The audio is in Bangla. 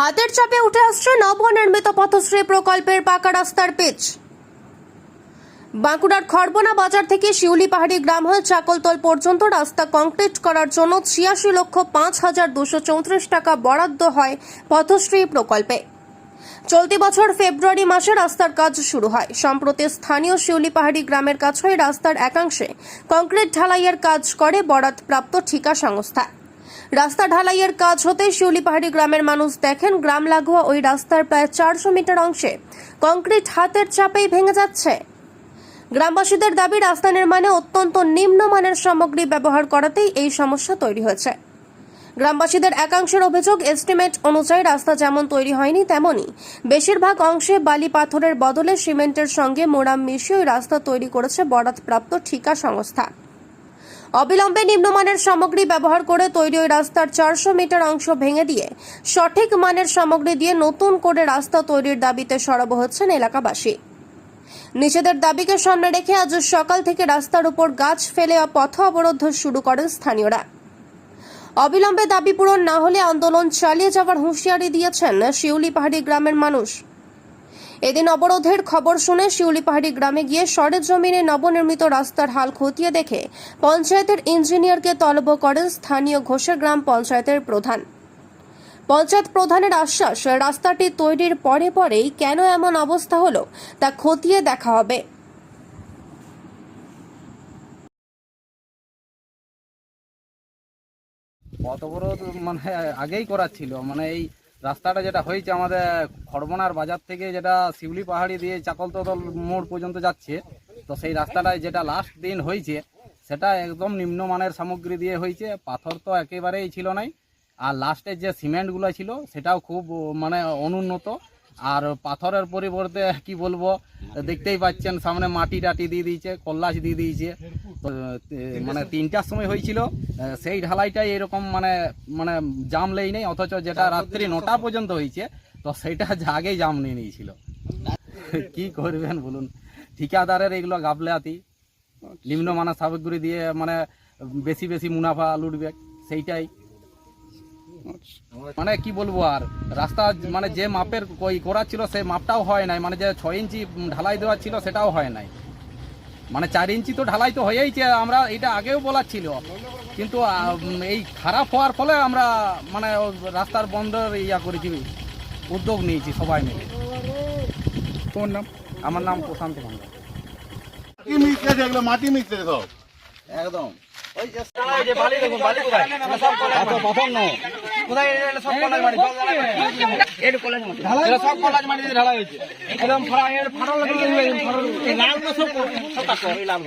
হাতের চাপে উঠে আসছে নবনির্মিত পথশ্রী প্রকল্পের পাকা রাস্তার পিচ। বাঁকুড়ার খড়বনা বাজার থেকে শিউলি পাহাড়ি গ্রাম হয়ে চাকলতল পর্যন্ত রাস্তা কংক্রিট করার জন্য ছিয়াশি লক্ষ পাঁচ হাজার দুশো চৌত্রিশ টাকা বরাদ্দ হয় পথশ্রী প্রকল্পে। চলতি বছর ফেব্রুয়ারি মাসে রাস্তার কাজ শুরু হয়। সম্প্রতি স্থানীয় শিউলি পাহাড়ি গ্রামের কাছে রাস্তার একাংশে কংক্রিট ঢালাইয়ের কাজ করে বরাদপ্রাপ্ত ঠিকা সংস্থা রাস্তা ঢালাইয়ের কাজ হতে শিউলি পাহাড়ি গ্রামের মানুষ দেখেন গ্রাম লাগোয়া ওই রাস্তার প্রায় চারশো মিটার অংশে। কংক্রিট হাতের চাপেই ভেঙে যাচ্ছে। গ্রামবাসীদের দাবি, রাস্তা নির্মাণে অত্যন্ত নিম্নমানের সামগ্রী ব্যবহার করাতেই এই সমস্যা তৈরি হয়েছে। গ্রামবাসীদের একাংশের অভিযোগ, এস্টিমেট অনুযায়ী রাস্তা যেমন তৈরি হয়নি তেমনি বেশিরভাগ অংশে বালি পাথরের বদলে সিমেন্টের সঙ্গে মোরাম মিশিয়ে রাস্তা তৈরি করেছে বরাদপ্রাপ্ত ঠিকা সংস্থা। অবিলম্বে নিম্নমানের সামগ্রী ব্যবহার করে তৈরি ওই রাস্তার চারশো মিটার অংশ ভেঙে দিয়ে সঠিক মানের সামগ্রী দিয়ে নতুন করে রাস্তা তৈরির দাবিতে সরব হচ্ছেন এলাকাবাসী। নিজেদের দাবিকে সামনে রেখে আজ সকাল থেকে রাস্তার উপর গাছ ফেলে পথ অবরোধ শুরু করেন স্থানীয়রা। অবিলম্বে দাবি পূরণ না হলে আন্দোলন চালিয়ে যাওয়ার হুঁশিয়ারি দিয়েছেন শিউলি পাহাড়ি গ্রামের মানুষ। এদিন অবরোধের খবর শুনে শিউলি পাহাড়ি গ্রামে গিয়ে সরের জমিনে নবনির্মিত রাস্তার হাল খতিয়ে দেখে পঞ্চায়েতের ইঞ্জিনিয়ারকে তলব করেন স্থানীয় ঘোষের গ্রাম পঞ্চায়েতের প্রধান। পঞ্চায়েত প্রধানের আশ্বাস, রাস্তাটি তৈরির পরে পরেই কেন এমন অবস্থা হলো তা খতিয়ে দেখা হবে। বড় মানে আগেই করা ছিল মানে এই রাস্তাটা যেটা হয়েছে, আমাদের খড়বনার বাজার থেকে যেটা শিউলি পাহাড়ি দিয়ে চাকলতল মোড় পর্যন্ত যাচ্ছে, তো সেই রাস্তাটায় যেটা লাস্ট দিন হয়েছে, সেটা একদম নিম্নমানের সামগ্রী দিয়ে হয়েছে, পাথর তো একেবারেই ছিল নাই, আর লাস্টের যে সিমেন্টগুলো ছিল, সেটাও খুব মানে অনুন্নত, আর পাথরের পরিবর্তে কি বলব দেখতেই পাচ্ছেন, সামনে মাটি টাটি দিয়ে দিয়েছে কল্লাস দিয়ে দিয়েছে। তো মানে তিনটার সময় হয়েছিল সেই ঢালাইটাই এরকম মানে মানে জাম লেই নেই, অথচ যেটা রাত্রি নটা পর্যন্ত হয়েছে, তো সেইটা আগেই জাম নিয়ে নিয়েছিল। কি করবেন বলুন? ঠিকাদারের এগুলো গাবলাতি নিম্নমানের সামগ্রী দিয়ে মানে বেশি বেশি মুনাফা লুটবে, সেইটাই। মানে কি বলব আর? রাস্তা মানে যে মাপের কই করা ছিল সেই মাপটাও হয় নাই। মানে যে ছয় ইঞ্চি ঢালাই দেওয়া ছিল সেটাও হয় নাই। মানে চার ইঞ্চি তো ঢালাই তো হয়েইছে আমরা এটা আগেও বলার ছিল। কিন্তু এই খারাপ হওয়ার ফলে আমরা মানে ও রাস্তার বন্ধের ইয়া করেছি উদ্যোগ নিয়েছি সবাই মিলে। তোমার নাম? আমার নাম প্রশান্ত ভান্ডার। কি মিক্সে এগুলো? মাটি মিক্সে সব? একদম। কোথায় এটা সব কলাজ মাটি জল জ্বালা এটা কলাজ মাটি এটা সব কলাজ মাটি দিয়ে ঢালা হয়েছে একদম ফাড়া এর ফাড়া লাগে লাল সব সব কাটো এই লাল